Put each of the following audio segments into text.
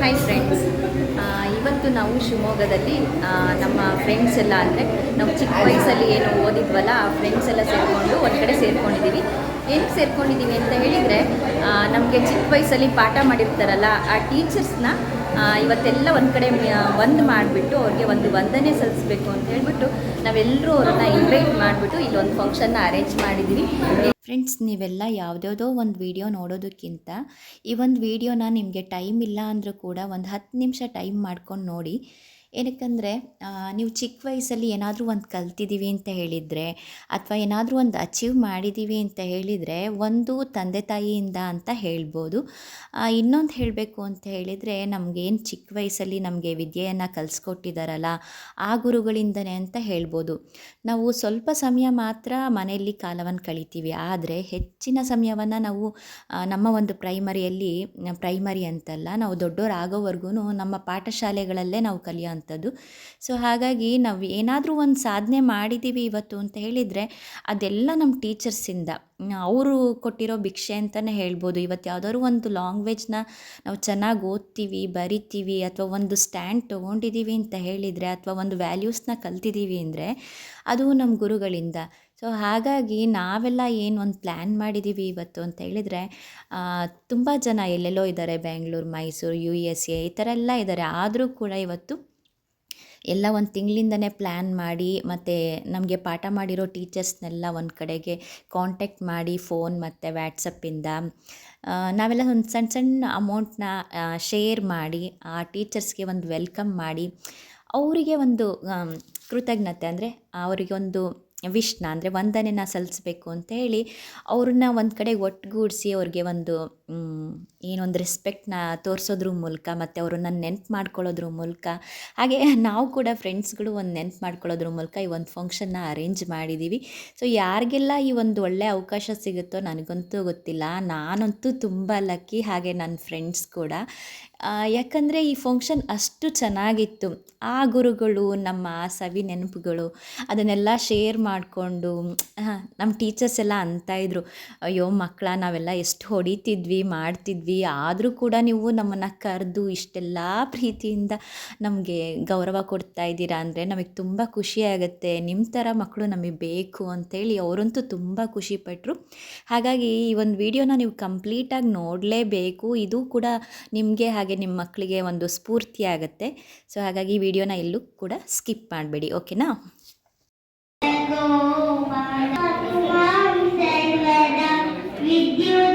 Hi friends ಇವತ್ತು ನಾವು ಶಿವಮೊಗ್ಗದಲ್ಲಿ ನಮ್ಮ ಫ್ರೆಂಡ್ಸ್ ಎಲ್ಲ ಅಂದರೆ, ನಾವು ಚಿಕ್ಕ ವಯಸ್ಸಲ್ಲಿ ಏನು ಓದಿದ್ವಲ್ಲ, ಆ ಫ್ರೆಂಡ್ಸ್ ಎಲ್ಲ ಸೇರಿಕೊಂಡು ಒಂದು ಕಡೆ ಸೇರ್ಕೊಂಡಿದ್ದೀವಿ ಏನಕ್ಕೆ ಸೇರ್ಕೊಂಡಿದ್ದೀವಿ ಅಂತ ಹೇಳಿದರೆ ನಮಗೆ ಚಿಕ್ಕ ವಯಸ್ಸಲ್ಲಿ ಪಾಠ ಮಾಡಿರ್ತಾರಲ್ಲ, ಆ ಟೀಚರ್ಸ್ನ ಇವತ್ತೆಲ್ಲ ಒಂದು ಕಡೆ ಒಂದು ಮಾಡಿಬಿಟ್ಟು ಅವ್ರಿಗೆ ಒಂದು ವಂದನೆ ಸಲ್ಲಿಸ್ಬೇಕು ಅಂತ ಹೇಳ್ಬಿಟ್ಟು ನಾವೆಲ್ಲರೂ ಅವ್ರನ್ನ ಇನ್ವೈಟ್ ಮಾಡಿಬಿಟ್ಟು ಇಲ್ಲೊಂದು ಫಂಕ್ಷನ್ನ ಅರೇಂಜ್ ಮಾಡಿದ್ದೀವಿ ಫ್ರೆಂಡ್ಸ್, ನೀವೆಲ್ಲ ಯಾವುದ್ಯಾವುದೋ ಒಂದು ವೀಡಿಯೋ ನೋಡೋದಕ್ಕಿಂತ ಈ ಒಂದು ವೀಡಿಯೋನ ನಿಮಗೆ ಟೈಮ್ ಇಲ್ಲ ಅಂದರೂ ಕೂಡ ಒಂದು ಹತ್ತು ನಿಮಿಷ ಟೈಮ್ ಮಾಡ್ಕೊಂಡು ನೋಡಿ. ಏನಕ್ಕಂದರೆ ನೀವು ಚಿಕ್ಕ ವಯಸ್ಸಲ್ಲಿ ಏನಾದರೂ ಒಂದು ಕಲ್ತಿದ್ದೀವಿ ಅಂತ ಹೇಳಿದರೆ, ಅಥವಾ ಏನಾದರೂ ಒಂದು ಅಚೀವ್ ಮಾಡಿದ್ದೀವಿ ಅಂತ ಹೇಳಿದರೆ ಒಂದು ತಂದೆ ತಾಯಿಯಿಂದ ಅಂತ ಹೇಳ್ಬೋದು. ಇನ್ನೊಂದು ಹೇಳಬೇಕು ಅಂತ ಹೇಳಿದರೆ, ನಮಗೇನು ಚಿಕ್ಕ ವಯಸ್ಸಲ್ಲಿ ನಮಗೆ ವಿದ್ಯೆಯನ್ನು ಕಲಿಸ್ಕೊಟ್ಟಿದ್ದಾರಲ್ಲ ಆ ಗುರುಗಳಿಂದನೇ ಅಂತ ಹೇಳ್ಬೋದು. ನಾವು ಸ್ವಲ್ಪ ಸಮಯ ಮಾತ್ರ ಮನೆಯಲ್ಲಿ ಕಾಲವನ್ನು ಕಳಿತೀವಿ, ಆದರೆ ಹೆಚ್ಚಿನ ಸಮಯವನ್ನು ನಾವು ನಮ್ಮ ಒಂದು ಪ್ರೈಮರಿಯಲ್ಲಿ ಪ್ರೈಮರಿ ಅಂತಲ್ಲ, ನಾವು ದೊಡ್ಡವರಾಗೋವರೆಗೂ ನಮ್ಮ ಪಾಠಶಾಲೆಗಳಲ್ಲೇ ನಾವು ಕಲಿಯೋವಂಥದ್ದು ಸೊ ಹಾಗಾಗಿ ನಾವು ಏನಾದರೂ ಒಂದು ಸಾಧನೆ ಮಾಡಿದ್ದೀವಿ ಇವತ್ತು ಅಂತ ಹೇಳಿದರೆ, ಅದೆಲ್ಲ ನಮ್ಮ ಟೀಚರ್ಸಿಂದ ಅವರು ಕೊಟ್ಟಿರೋ ಭಿಕ್ಷೆ ಅಂತಲೇ ಹೇಳ್ಬೋದು. ಇವತ್ತು ಯಾವುದಾದ್ರು ಒಂದು ಲ್ಯಾಂಗ್ವೇಜ್ನ ನಾವು ಚೆನ್ನಾಗಿ ಓದ್ತೀವಿ, ಬರಿತೀವಿ, ಅಥವಾ ಒಂದು ಸ್ಟ್ಯಾಂಡ್ ತೊಗೊಂಡಿದ್ದೀವಿ ಅಂತ ಹೇಳಿದರೆ, ಅಥವಾ ಒಂದು ವ್ಯಾಲ್ಯೂಸ್ನ ಕಲ್ತಿದ್ದೀವಿ ಅಂದರೆ, ಅದು ನಮ್ಮ ಗುರುಗಳಿಂದ. ಸೊ ಹಾಗಾಗಿ ನಾವೆಲ್ಲ ಏನು ಒಂದು ಪ್ಲ್ಯಾನ್ ಮಾಡಿದ್ದೀವಿ ಇವತ್ತು ಅಂತ ಹೇಳಿದರೆ ತುಂಬ ಜನ ಎಲ್ಲೆಲ್ಲೋ ಇದ್ದಾರೆ Bengaluru Mysuru U S A ಈ ಥರ ಎಲ್ಲ ಇದ್ದಾರೆ ಆದರೂ ಕೂಡ ಇವತ್ತು ಎಲ್ಲ ಒಂದು ತಿಂಗಳಿಂದನೇ ಪ್ಲ್ಯಾನ್ ಮಾಡಿ, ಮತ್ತು ನಮಗೆ ಪಾಠ ಮಾಡಿರೋ ಟೀಚರ್ಸ್ನೆಲ್ಲ ಒಂದು ಕಡೆಗೆ ಕಾಂಟ್ಯಾಕ್ಟ್ ಮಾಡಿ ಫೋನ್ ಮತ್ತು ವ್ಯಾಟ್ಸಪ್ಪಿಂದ ನಾವೆಲ್ಲ ಒಂದು ಸಣ್ಣ ಸಣ್ಣ ಅಮೌಂಟ್ನ ಶೇರ್ ಮಾಡಿ, ಆ ಟೀಚರ್ಸ್ಗೆ ಒಂದು ವೆಲ್ಕಮ್ ಮಾಡಿ, ಅವರಿಗೆ ಒಂದು ಕೃತಜ್ಞತೆ ಅಂದರೆ ಅವರಿಗೆ ಒಂದು ವಿಶ್ನ ಅಂದರೆ ವಂದನೆನ ಸಲ್ಲಿಸ್ಬೇಕು ಅಂತ ಹೇಳಿ, ಅವ್ರನ್ನ ಒಂದು ಕಡೆ ಒಟ್ಟುಗೂಡಿಸಿ ಅವ್ರಿಗೆ ಒಂದು ಏನೊಂದು ರೆಸ್ಪೆಕ್ಟ್ನ ತೋರಿಸೋದ್ರ ಮೂಲಕ ಮತ್ತು ಅವ್ರನ್ನ ನೆನ್ಪು ಮಾಡ್ಕೊಳ್ಳೋದ್ರ ಮೂಲಕ. ಹಾಗೆ ನಾವು ಕೂಡ ಫ್ರೆಂಡ್ಸ್ಗಳು ಒಂದು ನೆನ್ಪು ಮಾಡ್ಕೊಳ್ಳೋದ್ರ ಮೂಲಕ ಈ ಒಂದು ಫಂಕ್ಷನ್ನ ಅರೇಂಜ್ ಮಾಡಿದ್ದೀವಿ ಸೊ ಯಾರಿಗೆಲ್ಲ ಈ ಒಂದು ಒಳ್ಳೆಯ ಅವಕಾಶ ಸಿಗುತ್ತೋ ನನಗಂತೂ ಗೊತ್ತಿಲ್ಲ. ನಾನಂತೂ ತುಂಬ ಲಕ್ಕಿ ಹಾಗೆ ನನ್ನ ಫ್ರೆಂಡ್ಸ್ ಕೂಡ. ಯಾಕಂದರೆ ಈ ಫಂಕ್ಷನ್ ಅಷ್ಟು ಚೆನ್ನಾಗಿತ್ತು. ಆ ಗುರುಗಳು, ನಮ್ಮ ಸವಿ ನೆನಪುಗಳು ಅದನ್ನೆಲ್ಲ ಶೇರ್ ಮಾಡಿಕೊಂಡು ನಮ್ಮ ಟೀಚರ್ಸ್ ಎಲ್ಲ ಅಂತ ಇದ್ರು. ಅಯ್ಯೋ ಮಕ್ಕಳ ನಾವೆಲ್ಲ ಎಷ್ಟು ಹೊಡಿತಿದ್ವಿ. ಮಾಡ್ತಿದ್ವಿ ಆದರೂ ಕೂಡ ನೀವು ನಮ್ಮನ್ನು ಕರೆದು ಇಷ್ಟೆಲ್ಲ ಪ್ರೀತಿಯಿಂದ ನಮಗೆ ಗೌರವ ಕೊಡ್ತಾ ಇದ್ದೀರಾ ಅಂದರೆ ನಮಗೆ ತುಂಬ ಖುಷಿ ಆಗುತ್ತೆ ನಿಮ್ಮ ಥರ ಮಕ್ಕಳು ನಮಗೆ ಬೇಕು ಅಂತೇಳಿ ಅವರಂತೂ ತುಂಬ ಖುಷಿಪಟ್ಟರು ಹಾಗಾಗಿ ಈ ಒಂದು ವಿಡಿಯೋನ ನೀವು ಕಂಪ್ಲೀಟಾಗಿ ನೋಡಲೇಬೇಕು ಇದು ಕೂಡ ನಿಮಗೆ ಹಾಗೆ ನಿಮ್ಮ ಮಕ್ಕಳಿಗೆ ಒಂದು ಸ್ಫೂರ್ತಿ ಆಗುತ್ತೆ ಸೊ ಹಾಗಾಗಿ ಈ ವಿಡಿಯೋನ ಎಲ್ಲೂ ಕೂಡ ಸ್ಕಿಪ್ ಮಾಡಬೇಡಿ ಓಕೆನಾ ವನಿತಾ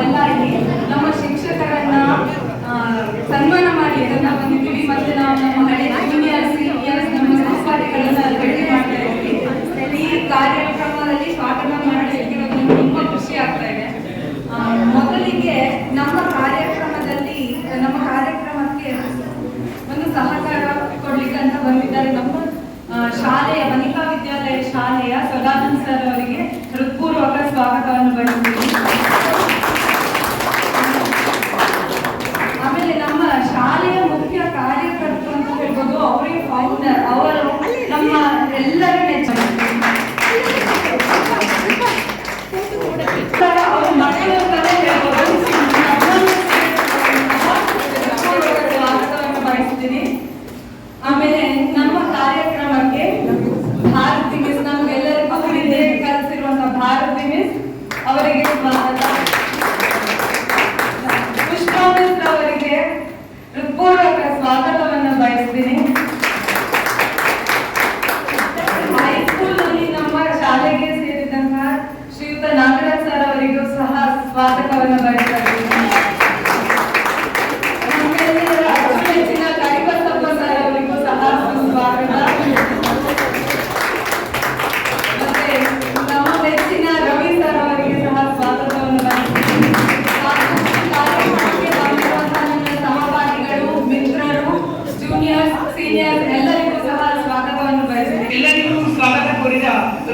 വരുന്ന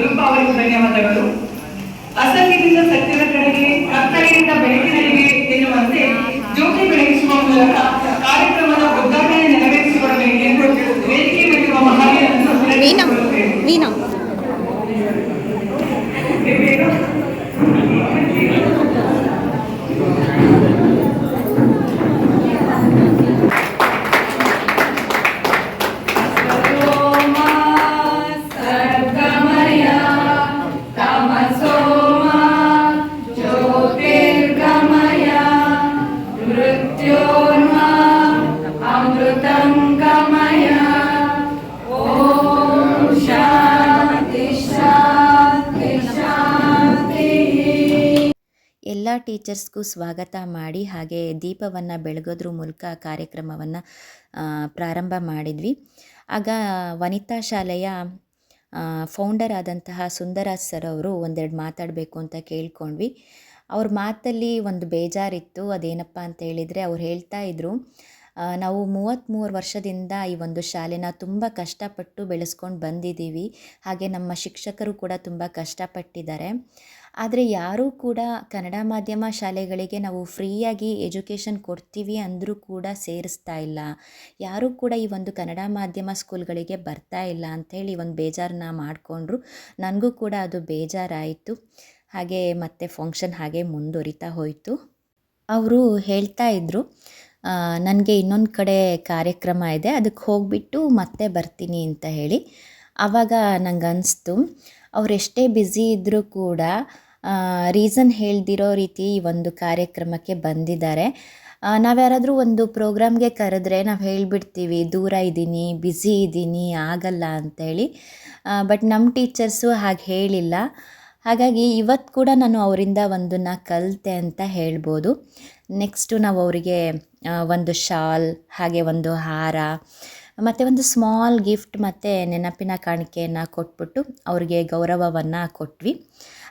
ರೂಪ ಅವರಿಗೂ ಧನ್ಯವಾದಗಳು. ಅಸಂಖ್ಯದಿಂದ ಸತ್ಯದ ಕಡೆಗೆ ಕತ್ತಲೆಯಿಂದ ಬೆಳಕಿನಡೆಗೆ ಎನ್ನುವಂತೆ ಜ್ಯೋತಿ ಬೆಳಗಿಸುವ ಮೂಲಕ ಕಾರ್ಯಕ್ರಮದ ಉದ್ಘಾಟನೆ ನೆರವೇರಿಸಿಕೊಡಬೇಕೆಂದು ವೇದಿಕೆ ಮೇಲಿರುವ ಟೀಚರ್ಸ್ಗೂ ಸ್ವಾಗತ ಮಾಡಿ ಹಾಗೆ ದೀಪವನ್ನು ಬೆಳಗೋದ್ರ ಮೂಲಕ ಕಾರ್ಯಕ್ರಮವನ್ನು ಪ್ರಾರಂಭ ಮಾಡಿದ್ವಿ. ಆಗ ವನಿತಾ ಶಾಲೆಯ ಫೌಂಡರ್ ಆದಂತಹ ಸುಂದರಾಜ್ ಸರ್ ಅವರು ಒಂದೆರಡು ಮಾತಾಡಬೇಕು ಅಂತ ಕೇಳ್ಕೊಂಡ್ವಿ. ಅವ್ರ ಮಾತಲ್ಲಿ ಒಂದು ಬೇಜಾರಿತ್ತು. ಅದೇನಪ್ಪ ಅಂತ ಹೇಳಿದರೆ ಅವ್ರು ಹೇಳ್ತಾ ಇದ್ರು ನಾವು ಮೂವತ್ತ್ಮೂರು ವರ್ಷದಿಂದ ಈ ಒಂದು ಶಾಲೆನ ತುಂಬ ಕಷ್ಟಪಟ್ಟು ಬೆಳೆಸ್ಕೊಂಡು ಬಂದಿದ್ದೀವಿ. ಹಾಗೆ ನಮ್ಮ ಶಿಕ್ಷಕರು ಕೂಡ ತುಂಬ ಕಷ್ಟಪಟ್ಟಿದ್ದಾರೆ. ಆದರೆ ಯಾರೂ ಕೂಡ ಕನ್ನಡ ಮಾಧ್ಯಮ ಶಾಲೆಗಳಿಗೆ ನಾವು ಫ್ರೀಯಾಗಿ ಎಜುಕೇಷನ್ ಕೊಡ್ತೀವಿ ಅಂದರೂ ಕೂಡ ಸೇರಿಸ್ತಾ ಇಲ್ಲ. ಯಾರೂ ಕೂಡ ಈ ಒಂದು ಕನ್ನಡ ಮಾಧ್ಯಮ ಸ್ಕೂಲ್ಗಳಿಗೆ ಬರ್ತಾ ಇಲ್ಲ ಅಂಥೇಳಿ ಒಂದು ಬೇಜಾರನ್ನ ಮಾಡಿಕೊಂಡ್ರು. ನನಗೂ ಕೂಡ ಅದು ಬೇಜಾರಾಯಿತು. ಹಾಗೆ ಮತ್ತೆ ಫಂಕ್ಷನ್ ಹಾಗೆ ಮುಂದುವರಿತಾ ಹೋಯಿತು. ಅವರು ಹೇಳ್ತಾ ಇದ್ದರು ನನಗೆ ಇನ್ನೊಂದು ಕಡೆ ಕಾರ್ಯಕ್ರಮ ಇದೆ, ಅದಕ್ಕೆ ಹೋಗಿಬಿಟ್ಟು ಮತ್ತೆ ಬರ್ತೀನಿ ಅಂತ ಹೇಳಿ. ಆವಾಗ ನಂಗೆ ಅನಿಸ್ತು ಅವರೆಷ್ಟೇ ಬ್ಯುಸಿ ಇದ್ದರೂ ಕೂಡ ರೀಸನ್ ಹೇಳ್ದಿರೋ ರೀತಿ ಈ ಒಂದು ಕಾರ್ಯಕ್ರಮಕ್ಕೆ ಬಂದಿದ್ದಾರೆ. ನಾವು ಯಾರಾದರೂ ಒಂದು ಪ್ರೋಗ್ರಾಮ್ಗೆ ಕರೆದ್ರೆ ನಾವು ಹೇಳಿಬಿಡ್ತೀವಿ, ದೂರ ಇದ್ದೀನಿ ಬ್ಯುಸಿ ಇದ್ದೀನಿ, ಆಗಲ್ಲ ಅಂತೇಳಿ. ಬಟ್ ನಮ್ಮ ಟೀಚರ್ಸು ಹಾಗೆ ಹೇಳಿಲ್ಲ. ಹಾಗಾಗಿ ಇವತ್ತು ಕೂಡ ನಾನು ಅವರಿಂದ ಒಂದನ್ನು ಕಲಿತೆ ಅಂತ ಹೇಳ್ಬೋದು. ನೆಕ್ಸ್ಟು ನಾವು ಅವರಿಗೆ ಒಂದು ಶಾಲ್, ಹಾಗೆ ಒಂದು ಹಾರ ಮತ್ತು ಒಂದು ಸ್ಮಾಲ್ ಗಿಫ್ಟ್ ಮತ್ತು ನೆನಪಿನ ಕಾಣಿಕೆಯನ್ನು ಕೊಟ್ಬಿಟ್ಟು ಅವ್ರಿಗೆ ಗೌರವವನ್ನು ಕೊಟ್ವಿ.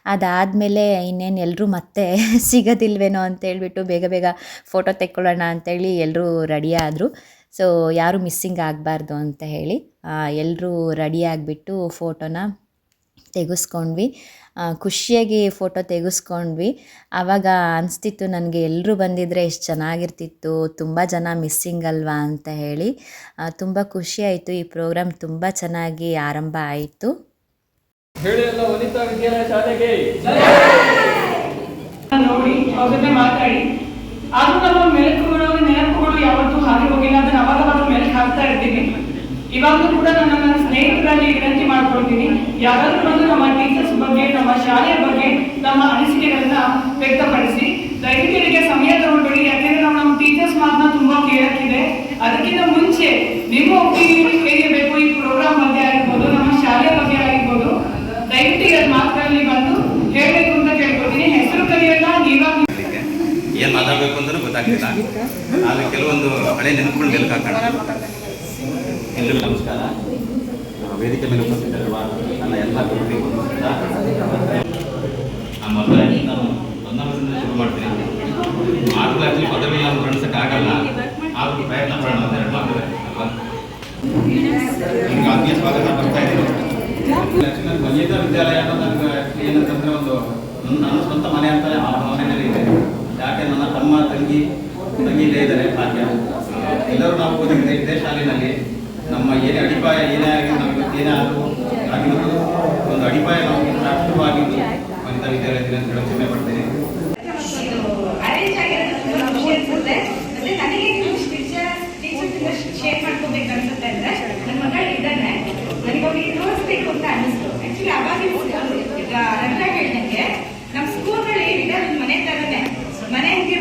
ಅದಾದಮೇಲೆ ಇನ್ನೇನು ಎಲ್ಲರೂ ಮತ್ತೆ ಸಿಗೋದಿಲ್ವೇನೋ ಅಂತೇಳ್ಬಿಟ್ಟು ಬೇಗ ಬೇಗ ಫೋಟೋ ತೆಕ್ಕೊಳ್ಳೋಣ ಅಂತೇಳಿ ಎಲ್ಲರೂ ರೆಡಿಯಾದರು ಸೊ ಯಾರೂ ಮಿಸ್ಸಿಂಗ್ ಆಗಬಾರ್ದು ಅಂತ ಹೇಳಿ ಎಲ್ಲರೂ ರೆಡಿಯಾಗಿಬಿಟ್ಟು ಫೋಟೋನ ತೆಗೆಸ್ಕೊಂಡ್ವಿ. ಖುಷಿಯಾಗಿ ಫೋಟೋ ತೆಗೆಸ್ಕೊಂಡ್ವಿ. ಆವಾಗ ಅನಿಸ್ತಿತ್ತು ನನಗೆ ಎಲ್ಲರೂ ಬಂದಿದ್ದರೆ ಎಷ್ಟು ಚೆನ್ನಾಗಿರ್ತಿತ್ತು ತುಂಬ ಜನ ಮಿಸ್ಸಿಂಗ್ ಅಲ್ವಾ ಅಂತ ಹೇಳಿ. ತುಂಬ ಖುಷಿಯಾಯಿತು ಈ ಪ್ರೋಗ್ರಾಮ್ ತುಂಬ ಚೆನ್ನಾಗಿ ಆರಂಭ ಆಯಿತು. ಹೇಳಿ ಎಲ್ಲ ವನಿತಾ ವಿದ್ಯಾಲಯ ಶಾಲೆಗೆ? ನೋಡಿ ಅವ್ರ ಜೊತೆ ಮಾತಾಡಿ. ಆದ್ರೂ ನಮ್ಮ ಮೆಲುಕುಗಳು ನೆನಪುಗಳು ಯಾವತ್ತೂ ಹಾಗೆ ಹೋಗಿಲ್ಲ. ಅದನ್ನ ಅವಾಗ ಅವಾಗ ಮೆಲುಕು ಹಾಕ್ತಾ ಇರ್ತೀನಿ. ಇವಾಗಲೂ ಕೂಡ ನಾನು ನನ್ನ ಸ್ನೇಹಿತರಲ್ಲಿ ವಿನಂತಿ ಮಾಡ್ಕೊಳ್ತೀನಿ. ಯಾರಾದ್ರೂ ಬಂದು ನಮ್ಮ ಟೀಚರ್ಸ್ ಬಗ್ಗೆ, ನಮ್ಮ ಶಾಲೆಯ ಬಗ್ಗೆ ನಮ್ಮ ಅನಿಸಿಕೆಗಳನ್ನ ವ್ಯಕ್ತಪಡಿಸಿ. ದಯವಿಟ್ಟು ಸಮಯ ತಗೊಂಡ್ಬೇಡಿ ಯಾಕೆಂದ್ರೆ ನಾವು ನಮ್ಮ ಟೀಚರ್ಸ್ ಮಾತನ್ನ ತುಂಬಾ ಕೇಳಕ್ಕಿದೆ ಅದಕ್ಕಿಂತ ಮುಂಚೆ ನಿಮ್ಮ ಒಪಿನಿಯನ್ ಹೇಗೆ ಬೇಕು ಈ ಪ್ರೋಗ್ರಾಮ್ ಬಗ್ಗೆ ಆಗಿರ್ಬೋದು, ನಮ್ಮ ಶಾಲೆಯ ಬಗ್ಗೆ ಆಗಿರ್ಬೋದು. ದಯವಿಟ್ಟು ಮಾತ್ರ ಮಾತುಗಳಲ್ಲಿ ಬಂದು ಹೇಳಬೇಕು ಅಂತ ಕೇಳ್ಕೊತೀನಿ ಹೆಸರು ಕಲಿಯಲ್ಲ ನೀವಾಗ ಏನ್ ಮಾತಾಡ್ಬೇಕು ಅಂತಲೂ ಗೊತ್ತಾಗ್ತಿಲ್ಲ. ಆದ್ರೆ ಕೆಲವೊಂದು ಹಳೆ ನೆನಪುಗಳು ಮೆಲುಕು ಹಾಕೋಣ ಎಲ್ಲರಿಗೂ ನಮಸ್ಕಾರ. ವೇದಿಕೆ ಮೇಲೆ ಉಪಸ್ಥಿತರಿರುವ ನನ್ನ ಎಲ್ಲ ಗುರುಗಳಿಗೂ ನಮಸ್ಕಾರ ಮೊದಲಾಗಿ ನಾನು ಶುರು ಮಾಡ್ತೀನಿ. ಆ್ಯಕ್ಚುಲಿ ಪದವಿ ನಾವು ಗಣಿಸೋಕ್ಕಾಗಲ್ಲ ಆದರೂ ಪ್ರಯತ್ನ ಮಾಡೋಣ ಅಂತ ಎರಡು ಮಾತು ನಿಮ್ಗೆ ಆತ್ಮೀಯ ಸ್ವಾಗತ ಬರ್ತಾ ಇದ್ದೀನಿ. ವಿದ್ಯಾಲಯ ಅನ್ನೋದು ನನಗೆ ಏನಂತಂದ್ರೆ ಒಂದು ನನ್ನ ಸ್ವಂತ ಮನೆ ಅಂತ ಆ ಭಾವನೆಯಲ್ಲಿ ಇದೆ. ಯಾಕೆ ನನ್ನ ತಮ್ಮ ತಂಗಿ ತಂಗಿ ಇಲ್ಲೇ ಇದ್ದಾರೆ ಎಲ್ಲರೂ ನಾವು ಓದಿದ್ರೆ ಇದೇ ನಮ್ಮ ಏನೇ ಅಡಿಪಾಯ ಏನೇ ಆಗಿದ್ದು ನಮಗೆ ಏನೇ ಆದರೂ ಆಗಿದ್ದು ಒಂದು ಅಡಿಪಾಯ ನಾವು ರಾಷ್ಟ್ರವಾಗಿದ್ದು ವನಿತಾ ಹೇಳಕ್ಕೆ ಹೆಮ್ಮೆ ಪಡ್ತೀನಿ ಅರೇಂಜ್ ಆಗಿರೋದು ತುಂಬಾ ಖುಷಿ ಅನ್ಸುತ್ತೆ ಮತ್ತೆ ನನಗೆ ನೀವು ಟೀಚರ್ ಟೀಚರ್ ಶೇರ್ ಮಾಡ್ಕೋಬೇಕು ಅನ್ಸುತ್ತೆ ಅಂದ್ರೆ ನನ್ನ ಮಗಳು ಇದ್ದಾನೆ ನನಗೆ ಅವ್ರಿಗೆ ತೋರಿಸ್ಬೇಕು ಅಂತ ಅನ್ನಿಸ್ತು ಆಕ್ಚುಲಿ ಅವಾಗಿನ ಸ್ಕೂಲ್ ಈಗ ರಂಗ ಹೇಳಿದಂಗೆ ನಮ್ಮ ಸ್ಕೂಲ್ಗಳು ಏನಿದೆ ಅದು ಮನೆ ತರನೇ ಮನೆ ಹಂಗೆ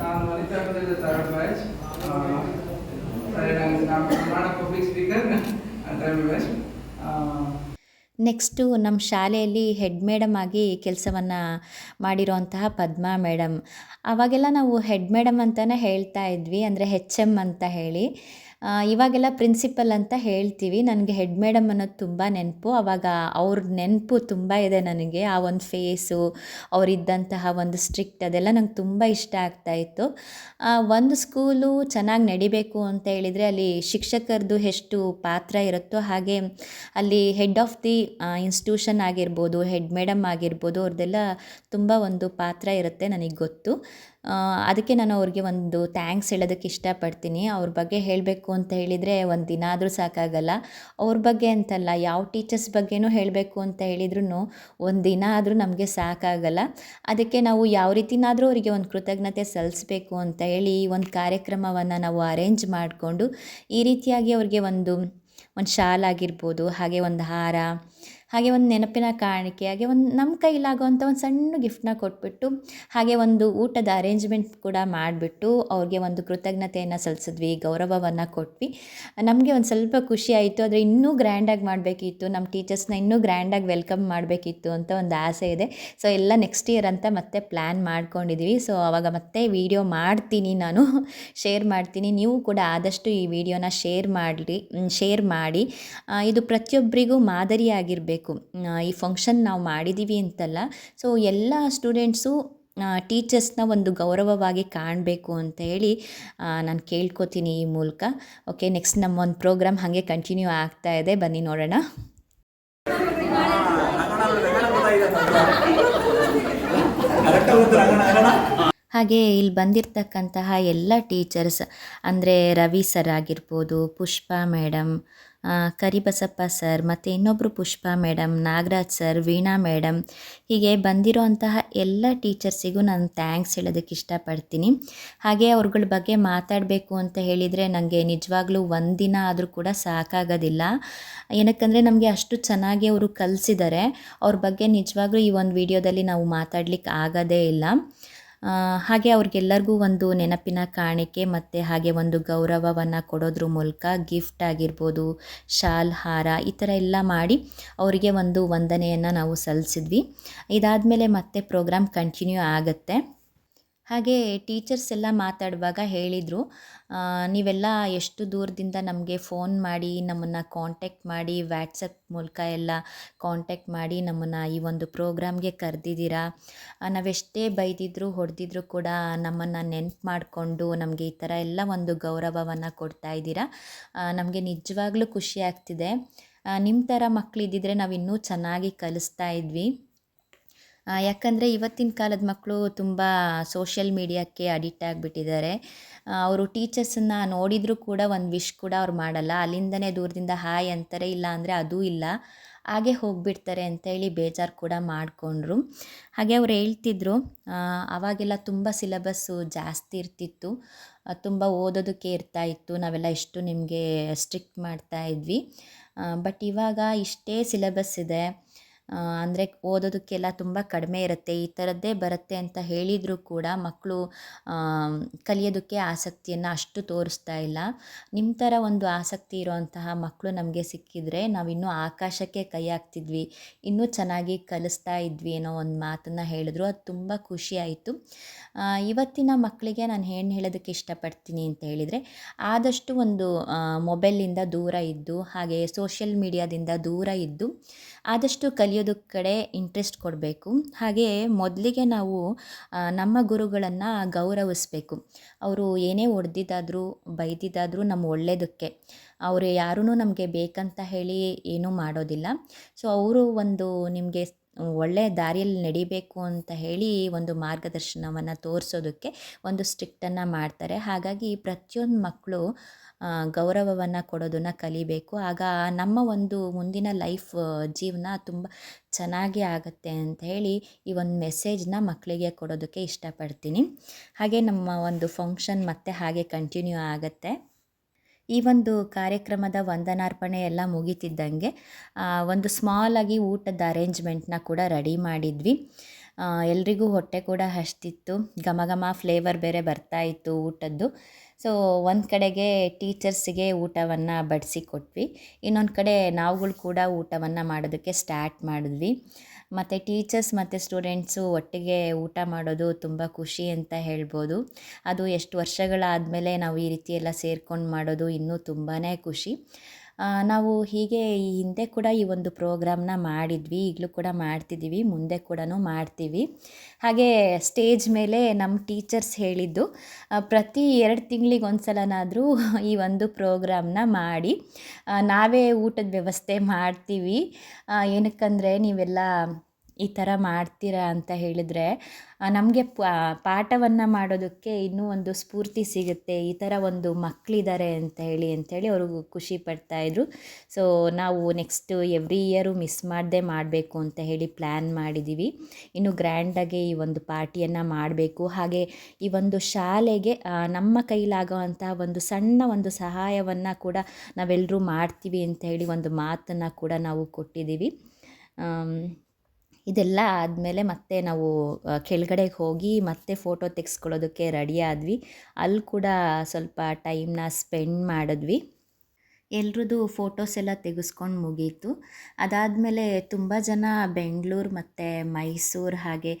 ನಾನು ವನಿತಾ ಕಾಲೇಜ್ ಥರ್ಡ್ ಬ್ಯಾಚ್ ಸರಿ ನಾನು ನಾನು Kannada public speaker time best next ನಮ್ಮ ಶಾಲೆಯಲ್ಲಿ ಹೆಡ್ ಮೇಡಮ್ ಆಗಿ ಕೆಲಸವನ್ನು ಮಾಡಿರೋಂತಹ ಪದ್ಮಾ ಮೇಡಮ್ ಆವಾಗೆಲ್ಲ ನಾವು ಹೆಡ್ ಮೇಡಮ್ ಅಂತಲೇ ಹೇಳ್ತಾ ಇದ್ವಿ, ಅಂದರೆ ಹೆಚ್ ಎಂ ಅಂತ ಹೇಳಿ. ಇವಾಗೆಲ್ಲ ಪ್ರಿನ್ಸಿಪಲ್ ಅಂತ ಹೇಳ್ತೀವಿ. ನನಗೆ ಹೆಡ್ ಮೇಡಮ್ ಅನ್ನೋದು ತುಂಬ ನೆನಪು. ಆವಾಗ ಅವ್ರ ನೆನಪು ತುಂಬ ಇದೆ ನನಗೆ. ಆ ಒಂದು ಫೇಸು ಅವರಿದ್ದಂತಹ ಒಂದು ಸ್ಟ್ರಿಕ್ಟ್ ಅದೆಲ್ಲ ನಂಗೆ ತುಂಬ ಇಷ್ಟ ಆಗ್ತಾಯಿತ್ತು ಒಂದು ಸ್ಕೂಲು ಚೆನ್ನಾಗಿ ನಡಿಬೇಕು ಅಂತ ಹೇಳಿದರೆ ಅಲ್ಲಿ ಶಿಕ್ಷಕರದು ಎಷ್ಟು ಪಾತ್ರ ಇರುತ್ತೋ ಹಾಗೆ ಅಲ್ಲಿ ಹೆಡ್ ಆಫ್ ದಿ ಇನ್ಸ್ಟಿಟ್ಯೂಷನ್ ಆಗಿರ್ಬೋದು ಹೆಡ್ ಮೇಡಮ್ ಆಗಿರ್ಬೋದು ಅವ್ರದ್ದೆಲ್ಲ ತುಂಬ ಒಂದು ಪಾತ್ರ ಇರುತ್ತೆ ನನಗೆ ಗೊತ್ತು. ಅದಕ್ಕೆ ನಾನು ಅವ್ರಿಗೆ ಒಂದು ಥ್ಯಾಂಕ್ಸ್ ಹೇಳೋದಕ್ಕೆ ಇಷ್ಟಪಡ್ತೀನಿ. ಅವ್ರ ಬಗ್ಗೆ ಹೇಳಬೇಕು ಅಂತ ಹೇಳಿದರೆ ಒಂದು ದಿನ ಆದರೂ ಸಾಕಾಗಲ್ಲ. ಅವ್ರ ಬಗ್ಗೆ ಅಂತಲ್ಲ, ಯಾವ ಟೀಚರ್ಸ್ ಬಗ್ಗೆನೂ ಹೇಳಬೇಕು ಅಂತ ಹೇಳಿದ್ರು ಒಂದು ದಿನ ಆದರೂ ನಮಗೆ ಸಾಕಾಗಲ್ಲ. ಅದಕ್ಕೆ ನಾವು ಯಾವ ರೀತಿನಾದರೂ ಅವರಿಗೆ ಒಂದು ಕೃತಜ್ಞತೆ ಸಲ್ಲಿಸಬೇಕು ಅಂತ ಹೇಳಿ ಈ ಒಂದು ಕಾರ್ಯಕ್ರಮವನ್ನು ನಾವು ಅರೇಂಜ್ ಮಾಡಿಕೊಂಡು ಈ ರೀತಿಯಾಗಿ ಅವ್ರಿಗೆ ಒಂದು ಒಂದು ಶಾಲ್ ಆಗಿರ್ಬೋದು ಹಾಗೆ ಒಂದು ಹಾರ ಹಾಗೆ ಒಂದು ನೆನಪಿನ ಕಾಣಿಕೆ, ಹಾಗೆ ಒಂದು ನಮ್ಮ ಕೈಲಾಗುವಂಥ ಒಂದು ಸಣ್ಣ ಗಿಫ್ಟನ್ನ ಕೊಟ್ಬಿಟ್ಟು, ಹಾಗೆ ಒಂದು ಊಟದ ಅರೇಂಜ್ಮೆಂಟ್ ಕೂಡ ಮಾಡಿಬಿಟ್ಟು ಅವ್ರಿಗೆ ಒಂದು ಕೃತಜ್ಞತೆಯನ್ನು ಸಲ್ಲಿಸಿದ್ವಿ, ಗೌರವವನ್ನು ಕೊಟ್ವಿ. ನಮಗೆ ಒಂದು ಸ್ವಲ್ಪ ಖುಷಿ ಆಯಿತು, ಆದರೆ ಇನ್ನೂ ಗ್ರ್ಯಾಂಡಾಗಿ ಮಾಡಬೇಕಿತ್ತು ನಮ್ಮ ಟೀಚರ್ಸ್ನ ಇನ್ನೂ ಗ್ರ್ಯಾಂಡಾಗಿ ವೆಲ್ಕಮ್ ಮಾಡಬೇಕಿತ್ತು ಅಂತ ಒಂದು ಆಸೆ ಇದೆ. ಸೊ ಎಲ್ಲ ನೆಕ್ಸ್ಟ್ ಇಯರ್ ಅಂತ ಮತ್ತೆ ಪ್ಲ್ಯಾನ್ ಮಾಡ್ಕೊಂಡಿದ್ದೀವಿ ಸೊ ಆವಾಗ ಮತ್ತೆ ವಿಡಿಯೋ ಮಾಡ್ತೀನಿ ನಾನು ಶೇರ್ ಮಾಡ್ತೀನಿ. ನೀವು ಕೂಡ ಆದಷ್ಟು ಈ ವಿಡಿಯೋನ ಶೇರ್ ಮಾಡಲಿ ಶೇರ್ ಮಾಡಿ. ಇದು ಪ್ರತಿಯೊಬ್ಬರಿಗೂ ಮಾದರಿಯಾಗಿರಬೇಕು. ಈ ಫಂಕ್ಷನ್ ನಾವು ಮಾಡಿದ್ದೀವಿ ಅಂತಲ್ಲ ಸೊ ಎಲ್ಲ ಸ್ಟೂಡೆಂಟ್ಸು ಟೀಚರ್ಸ್ನ ಒಂದು ಗೌರವವಾಗಿ ಕಾಣಬೇಕು ಅಂತ ಹೇಳಿ ನಾನು ಕೇಳ್ಕೊತೀನಿ ಈ ಮೂಲಕ. ಓಕೆ ನೆಕ್ಸ್ಟ್ ನಮ್ಮ ಒಂದು ಪ್ರೋಗ್ರಾಮ್ ಹಾಗೆ ಕಂಟಿನ್ಯೂ ಆಗ್ತಾ ಇದೆ. ಬನ್ನಿ ನೋಡೋಣ. ಹಾಗೆ ಇಲ್ಲಿ ಬಂದಿರತಕ್ಕಂತಹ ಎಲ್ಲ ಟೀಚರ್ಸ್ ಅಂದರೆ ರವಿ ಸರ್ ಆಗಿರ್ಬೋದು, ಪುಷ್ಪಾ ಮೇಡಮ್ ಕರಿಬಸಪ್ಪ ಸರ್, ಮತ್ತು ಇನ್ನೊಬ್ಬರು Pushpa madam Nagaraj sir, Veena madam ಹೀಗೆ ಬಂದಿರೋಂತಹ ಎಲ್ಲ ಟೀಚರ್ಸಿಗೂ ನಾನು ಥ್ಯಾಂಕ್ಸ್ ಹೇಳೋದಕ್ಕೆ ಇಷ್ಟಪಡ್ತೀನಿ. ಹಾಗೆ ಅವ್ರಗಳ ಬಗ್ಗೆ ಮಾತಾಡಬೇಕು ಅಂತ ಹೇಳಿದರೆ ನನಗೆ ನಿಜವಾಗ್ಲೂ ಒಂದಿನ ಆದರೂ ಕೂಡ ಸಾಕಾಗೋದಿಲ್ಲ. ಏನಕ್ಕಂದರೆ ನಮಗೆ ಅಷ್ಟು ಚೆನ್ನಾಗಿ ಅವರು ಕಲಿಸಿದ್ದಾರೆ. ಅವ್ರ ಬಗ್ಗೆ ನಿಜವಾಗ್ಲೂ ಈ ಒಂದು ವಿಡಿಯೋದಲ್ಲಿ ನಾವು ಮಾತಾಡ್ಲಿಕ್ಕೆ ಆಗೋದೇ ಇಲ್ಲ. ಹಾಗೆ ಅವ್ರಿಗೆಲ್ಲರಿಗೂ ಒಂದು ನೆನಪಿನ ಕಾಣಿಕೆ ಮತ್ತು ಹಾಗೆ ಒಂದು ಗೌರವವನ್ನು ಕೊಡೋದ್ರ ಮೂಲಕ ಗಿಫ್ಟ್ ಆಗಿರ್ಬೋದು, ಶಾಲ್, ಹಾರ ಈ ಥರ ಎಲ್ಲ ಮಾಡಿ ಅವರಿಗೆ ಒಂದು ವಂದನೆಯನ್ನು ನಾವು ಸಲ್ಲಿಸಿದ್ವಿ. ಇದಾದಮೇಲೆ ಮತ್ತೆ ಪ್ರೋಗ್ರಾಮ್ ಕಂಟಿನ್ಯೂ ಆಗುತ್ತೆ. ಹಾಗೆ ಟೀಚರ್ಸ್ ಎಲ್ಲ ಮಾತಾಡುವಾಗ ಹೇಳಿದರು ನೀವೆಲ್ಲ ಎಷ್ಟು ದೂರದಿಂದ ನಮಗೆ ಫೋನ್ ಮಾಡಿ, ನಮ್ಮನ್ನು ಕಾಂಟ್ಯಾಕ್ಟ್ ಮಾಡಿ ವ್ಯಾಟ್ಸಪ್ ಮೂಲಕ ಎಲ್ಲ ಕಾಂಟ್ಯಾಕ್ಟ್ ಮಾಡಿ ನಮ್ಮನ್ನು ಈ ಒಂದು ಪ್ರೋಗ್ರಾಮ್ಗೆ ಕರೆದಿದ್ದೀರಾ? ನಾವೆಷ್ಟೇ ಬೈದಿದ್ರು ಹೊಡೆದಿದ್ರು ಕೂಡ ನಮ್ಮನ್ನು ನೆನ್ಪು ಮಾಡಿಕೊಂಡು ನಮಗೆ ಈ ಥರ ಎಲ್ಲ ಒಂದು ಗೌರವವನ್ನು ಕೊಡ್ತಾ ಇದ್ದೀರಾ? ನಮಗೆ ನಿಜವಾಗ್ಲೂ ಖುಷಿ ಆಗ್ತಿದೆ. ನಿಮ್ಮ ಥರ ಮಕ್ಕಳಿದ್ದಿದ್ರೆ ನಾವು ಇನ್ನೂ ಚೆನ್ನಾಗಿ ಕಲಿಸ್ತಾ ಇದ್ವಿ. ಯಾಕಂದರೆ ಇವತ್ತಿನ ಕಾಲದ ಮಕ್ಕಳು ತುಂಬ ಸೋಷಿಯಲ್ ಮೀಡಿಯಾಕ್ಕೆ ಅಡಿಕ್ಟ್ ಆಗಿಬಿಟ್ಟಿದ್ದಾರೆ. ಅವರು ಟೀಚರ್ಸನ್ನು ನೋಡಿದರೂ ಕೂಡ ಒಂದು ವಿಶ್ ಕೂಡ ಅವ್ರು ಮಾಡಲ್ಲ. ಅಲ್ಲಿಂದನೇ ದೂರದಿಂದ ಹಾಯ್ ಅಂತಾರೆ, ಇಲ್ಲ ಅಂದರೆ ಅದೂ ಇಲ್ಲ. ಹಾಗೆ ಹೋಗಿಬಿಡ್ತಾರೆ ಅಂತೇಳಿ ಬೇಜಾರು ಕೂಡ ಮಾಡಿಕೊಂಡ್ರು. ಹಾಗೆ ಅವ್ರು ಹೇಳ್ತಿದ್ರು ಆವಾಗೆಲ್ಲ ತುಂಬ ಸಿಲೆಬಸ್ಸು ಜಾಸ್ತಿ ಇರ್ತಿತ್ತು. ತುಂಬ ಓದೋದಕ್ಕೆ ಇರ್ತಾ ಇತ್ತು. ನಾವೆಲ್ಲ ಇಷ್ಟು ನಿಮಗೆ ಸ್ಟ್ರಿಕ್ಟ್ ಮಾಡ್ತಾ ಇದ್ವಿ. ಬಟ್ ಇವಾಗ ಇಷ್ಟೇ ಸಿಲೆಬಸ್ ಇದೆ. ಅಂದರೆ ಓದೋದಕ್ಕೆಲ್ಲ ತುಂಬ ಕಡಿಮೆ ಇರುತ್ತೆ. ಈ ಥರದ್ದೇ ಬರುತ್ತೆ ಅಂತ ಹೇಳಿದರೂ ಕೂಡ ಮಕ್ಕಳು ಕಲಿಯೋದಕ್ಕೆ ಆಸಕ್ತಿಯನ್ನು ಅಷ್ಟು ತೋರಿಸ್ತಾ ಇಲ್ಲ. ನಿಮ್ಮ ಥರ ಒಂದು ಆಸಕ್ತಿ ಇರುವಂತಹ ಮಕ್ಕಳು ನಮಗೆ ಸಿಕ್ಕಿದರೆ ನಾವಿನ್ನೂ ಆಕಾಶಕ್ಕೆ ಕೈ ಹಾಕ್ತಿದ್ವಿ. ಇನ್ನೂ ಚೆನ್ನಾಗಿ ಕಲಿಸ್ತಾ ಇದ್ವಿ ಅನ್ನೋ ಒಂದು ಮಾತನ್ನು ಹೇಳಿದ್ರು. ಅದು ತುಂಬ ಖುಷಿ ಆಯಿತು. ಇವತ್ತಿನ ಮಕ್ಕಳಿಗೆ ನಾನು ಏನು ಹೇಳೋದಕ್ಕೆ ಇಷ್ಟಪಡ್ತೀನಿ ಅಂತ ಹೇಳಿದರೆ, ಆದಷ್ಟು ಒಂದು ಮೊಬೈಲಿಂದ ದೂರ ಇದ್ದು, ಹಾಗೆ ಸೋಷಿಯಲ್ ಮೀಡಿಯಾದಿಂದ ದೂರ ಇದ್ದು, ಆದಷ್ಟು ಕಲಿಯೋದಕ್ಕೆ ಕಡೆ ಇಂಟ್ರೆಸ್ಟ್ ಕೊಡಬೇಕು. ಹಾಗೆ ಮೊದಲಿಗೆ ನಾವು ನಮ್ಮ ಗುರುಗಳನ್ನು ಗೌರವಿಸ್ಬೇಕು. ಅವರು ಏನೇ ಹೊಡೆದಿದ್ದಾದರೂ ಬೈದಿದ್ದಾದರೂ ನಮ್ಮ ಒಳ್ಳೆಯದಕ್ಕೆ ಅವರು ಯಾರೂ ನಮಗೆ ಬೇಕಂತ ಹೇಳಿ ಏನೂ ಮಾಡೋದಿಲ್ಲ. ಸೊ ಅವರು ಒಂದು ನಿಮಗೆ ಒಳ್ಳೆಯ ದಾರಿಯಲ್ಲಿ ನಡಿಬೇಕು ಅಂತ ಹೇಳಿ ಒಂದು ಮಾರ್ಗದರ್ಶನವನ್ನು ತೋರಿಸೋದಕ್ಕೆ ಒಂದು ಸ್ಟ್ರಿಕ್ಟನ್ನು ಮಾಡ್ತಾರೆ. ಹಾಗಾಗಿ ಪ್ರತಿಯೊಂದು ಮಕ್ಕಳು ಗೌರವವನ್ನು ಕೊಡೋದನ್ನು ಕಲಿಬೇಕು. ಆಗ ನಮ್ಮ ಒಂದು ಮುಂದಿನ ಲೈಫ್ ಜೀವನ ತುಂಬ ಚೆನ್ನಾಗಿ ಆಗುತ್ತೆ ಅಂತ ಹೇಳಿ ಈ ಒಂದು ಮೆಸೇಜ್ನ ಮಕ್ಕಳಿಗೆ ಕೊಡೋದಕ್ಕೆ ಇಷ್ಟಪಡ್ತೀನಿ. ಹಾಗೆ ನಮ್ಮ ಒಂದು ಫಂಕ್ಷನ್ ಮತ್ತೆ ಹಾಗೆ ಕಂಟಿನ್ಯೂ ಆಗುತ್ತೆ. ಈ ಒಂದು ಕಾರ್ಯಕ್ರಮದ ವಂದನಾರ್ಪಣೆ ಎಲ್ಲ ಮುಗಿತಿದ್ದಂಗೆ ಒಂದು ಒಂದು ಸ್ಮಾಲಾಗಿ ಊಟದ ಅರೇಂಜ್ಮೆಂಟ್ನ ಕೂಡ ರೆಡಿ ಮಾಡಿದ್ವಿ. ಎಲ್ರಿಗೂ ಹೊಟ್ಟೆ ಕೂಡ ಹಸ್ತಿತ್ತು. ಘಮ ಘಮ ಫ್ಲೇವರ್ ಬೇರೆ ಬರ್ತಾ ಇತ್ತು ಊಟದ್ದು. ಸೊ ಒಂದು ಕಡೆಗೆ ಟೀಚರ್ಸಿಗೆ ಊಟವನ್ನು ಬಡಿಸಿಕೊಟ್ವಿ ಇನ್ನೊಂದು ಕಡೆ ನಾವುಗಳು ಕೂಡ ಊಟವನ್ನು ಮಾಡೋದಕ್ಕೆ ಸ್ಟಾರ್ಟ್ ಮಾಡಿದ್ವಿ. ಮತ್ತು ಟೀಚರ್ಸ್ ಮತ್ತು ಸ್ಟೂಡೆಂಟ್ಸು ಒಟ್ಟಿಗೆ ಊಟ ಮಾಡೋದು ತುಂಬ ಖುಷಿ ಅಂತ ಹೇಳ್ಬೋದು. ಅದು ಎಷ್ಟು ವರ್ಷಗಳಾದಮೇಲೆ ನಾವು ಈ ರೀತಿ ಎಲ್ಲ ಸೇರ್ಕೊಂಡು ಮಾಡೋದು ಇನ್ನೂ ತುಂಬಾ ಖುಷಿ. ನಾವು ಹೀಗೆ ಈ ಹಿಂದೆ ಕೂಡ ಈ ಒಂದು ಪ್ರೋಗ್ರಾಮ್ನ ಮಾಡಿದ್ವಿ. ಈಗಲೂ ಕೂಡ ಮಾಡ್ತಿದ್ದೀವಿ. ಮುಂದೆ ಕೂಡ ಮಾಡ್ತೀವಿ. ಹಾಗೆ ಸ್ಟೇಜ್ ಮೇಲೆ ನಮ್ಮ ಟೀಚರ್ಸ್ ಹೇಳಿದ್ದು ಪ್ರತಿ ಎರಡು ತಿಂಗಳಿಗೆ ಒಂದು ಸಲನಾದರೂ ಈ ಒಂದು ಪ್ರೋಗ್ರಾಮ್ನ ಮಾಡಿ ನಾವೇ ಊಟದ ವ್ಯವಸ್ಥೆ ಮಾಡ್ತೀವಿ. ಏನಕ್ಕಂದರೆ ನೀವೆಲ್ಲ ಈ ಥರ ಮಾಡ್ತೀರಾ ಅಂತ ಹೇಳಿದರೆ ನಮಗೆ ಪಾಠವನ್ನು ಮಾಡೋದಕ್ಕೆ ಇನ್ನೂ ಒಂದು ಸ್ಫೂರ್ತಿ ಸಿಗುತ್ತೆ. ಈ ಥರ ಒಂದು ಮಕ್ಕಳಿದ್ದಾರೆ ಅಂತ ಹೇಳಿ ಅಂಥೇಳಿ ಅವರು ಖುಷಿ ಪಡ್ತಾಯಿದ್ರು ಸೊ ನಾವು ನೆಕ್ಸ್ಟ್ ಎವ್ರಿ ಇಯರು ಮಿಸ್ ಮಾಡದೆ ಮಾಡಬೇಕು ಅಂತ ಹೇಳಿ ಪ್ಲ್ಯಾನ್ ಮಾಡಿದ್ದೀವಿ ಇನ್ನು ಗ್ರ್ಯಾಂಡಾಗಿ ಈ ಒಂದು ಪಾರ್ಟಿಯನ್ನು ಮಾಡಬೇಕು. ಹಾಗೆ ಈ ಒಂದು ಶಾಲೆಗೆ ನಮ್ಮ ಕೈಲಾಗುವಂತಹ ಒಂದು ಸಣ್ಣ ಒಂದು ಸಹಾಯವನ್ನು ಕೂಡ ನಾವೆಲ್ಲರೂ ಮಾಡ್ತೀವಿ ಅಂತ ಹೇಳಿ ಒಂದು ಮಾತನ್ನು ಕೂಡ ನಾವು ಕೊಟ್ಟಿದ್ದೀವಿ ಇದೆಲ್ಲ ಆದಮೇಲೆ ಮತ್ತೆ ನಾವು ಕೆಳಗಡೆಗೆ ಹೋಗಿ ಮತ್ತೆ ಫೋಟೋ ತೆಗೆಸ್ಕೊಳ್ಳೋದಕ್ಕೆ ರೆಡಿ ಆದ್ವಿ. ಅಲ್ಲಿ ಕೂಡ ಸ್ವಲ್ಪ ಟೈಮ್ನ ಸ್ಪೆಂಡ್ ಮಾಡಿದ್ವಿ. ಎಲ್ರದ್ದು ಫೋಟೋಸ್ ಎಲ್ಲ ತೆಗೆಸ್ಕೊಂಡು ಮುಗೀತು. ಅದಾದಮೇಲೆ ತುಂಬ ಜನ ಬೆಂಗಳೂರು ಮತ್ತು ಮೈಸೂರು ಹಾಗೆ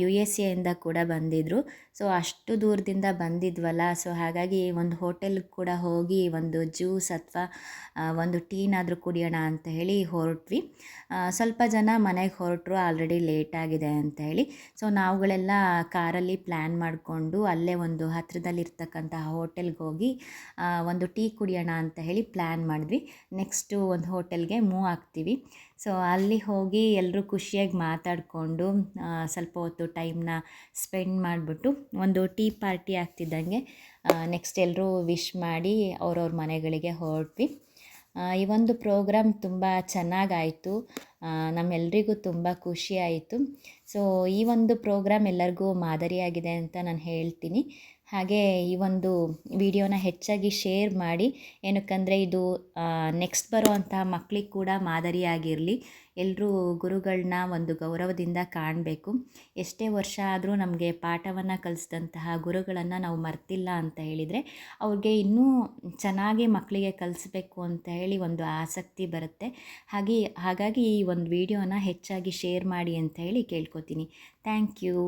ಯು ಎಸ್ ಎಯಿಂದ ಕೂಡ ಬಂದಿದ್ದರು ಸೊ ಅಷ್ಟು ದೂರದಿಂದ ಬಂದಿದ್ವಲ್ಲ. ಸೊ ಹಾಗಾಗಿ ಒಂದು ಹೋಟೆಲ್ಗೆ ಕೂಡ ಹೋಗಿ ಒಂದು ಜ್ಯೂಸ್ ಅಥವಾ ಒಂದು ಟೀನಾದರೂ ಕುಡಿಯೋಣ ಅಂತ ಹೇಳಿ ಹೊರಟ್ವಿ. ಸ್ವಲ್ಪ ಜನ ಮನೆಗೆ ಹೊರಟರು ಆಲ್ರೆಡಿ ಲೇಟ್ ಆಗಿದೆ ಅಂತ ಹೇಳಿ. ಸೊ ನಾವುಗಳೆಲ್ಲ ಕಾರಲ್ಲಿ ಪ್ಲ್ಯಾನ್ ಮಾಡಿಕೊಂಡು ಅಲ್ಲೇ ಒಂದು ಹತ್ತಿರದಲ್ಲಿರ್ತಕ್ಕಂತಹ ಹೋಟೆಲ್ಗೆ ಹೋಗಿ ಒಂದು ಟೀ ಕುಡಿಯೋಣ ಅಂತ ಹೇಳಿ ಪ್ಲ್ಯಾನ್ ಮಾಡಿದ್ವಿ. ನೆಕ್ಸ್ಟು ಒಂದು ಹೋಟೆಲ್ಗೆ ಮೂವ್ ಆಗ್ತೀವಿ. ಸೊ ಅಲ್ಲಿ ಹೋಗಿ ಎಲ್ಲರೂ ಖುಷಿಯಾಗಿ ಮಾತಾಡಿಕೊಂಡು ಸ್ವಲ್ಪ ಹೊತ್ತು ಟೈಮ್ನ ಸ್ಪೆಂಡ್ ಮಾಡಿಬಿಟ್ಟು ಒಂದು ಟೀ ಪಾರ್ಟಿ ಆಗ್ತಿದ್ದಂಗೆ ನೆಕ್ಸ್ಟ್ ಎಲ್ಲರೂ ವಿಶ್ ಮಾಡಿ ಅವ್ರವ್ರ ಮನೆಗಳಿಗೆ ಹೊರಟ್ವಿ. ಈ ಒಂದು ಪ್ರೋಗ್ರಾಮ್ ತುಂಬ ಚೆನ್ನಾಗಾಯಿತು. ನಮ್ಮೆಲ್ರಿಗೂ ತುಂಬ ಖುಷಿ ಆಯಿತು ಸೊ ಈ ಒಂದು ಪ್ರೋಗ್ರಾಮ್ ಎಲ್ಲರಿಗೂ ಮಾದರಿಯಾಗಿದೆ ಅಂತ ನಾನು ಹೇಳ್ತೀನಿ. ಹಾಗೆ ಈ ಒಂದು ವಿಡಿಯೋನ ಹೆಚ್ಚಾಗಿ ಶೇರ್ ಮಾಡಿ. ಏನಕ್ಕಂದರೆ ಇದು ನೆಕ್ಸ್ಟ್ ಬರುವಂತಹ ಮಕ್ಕಳಿಗೆ ಕೂಡ ಮಾದರಿಯಾಗಿರಲಿ. ಎಲ್ಲರೂ ಗುರುಗಳನ್ನ ಒಂದು ಗೌರವದಿಂದ ಕಾಣಬೇಕು. ಎಷ್ಟೇ ವರ್ಷ ಆದರೂ ನಮಗೆ ಪಾಠವನ್ನು ಕಲಿಸಿದಂತಹ ಗುರುಗಳನ್ನು ನಾವು ಮರ್ತಿಲ್ಲ ಅಂತ ಹೇಳಿದರೆ, ಅವ್ರಿಗೆ ಇನ್ನೂ ಚೆನ್ನಾಗಿ ಮಕ್ಕಳಿಗೆ ಕಲಿಸ್ಬೇಕು ಅಂತ ಹೇಳಿ ಒಂದು ಆಸಕ್ತಿ ಬರುತ್ತೆ. ಹಾಗೆ, ಹಾಗಾಗಿ ಈ ಒಂದು ವಿಡಿಯೋನ ಹೆಚ್ಚಾಗಿ ಶೇರ್ ಮಾಡಿ ಅಂತ ಹೇಳಿ ಕೇಳ್ಕೊತೀನಿ. Thank you.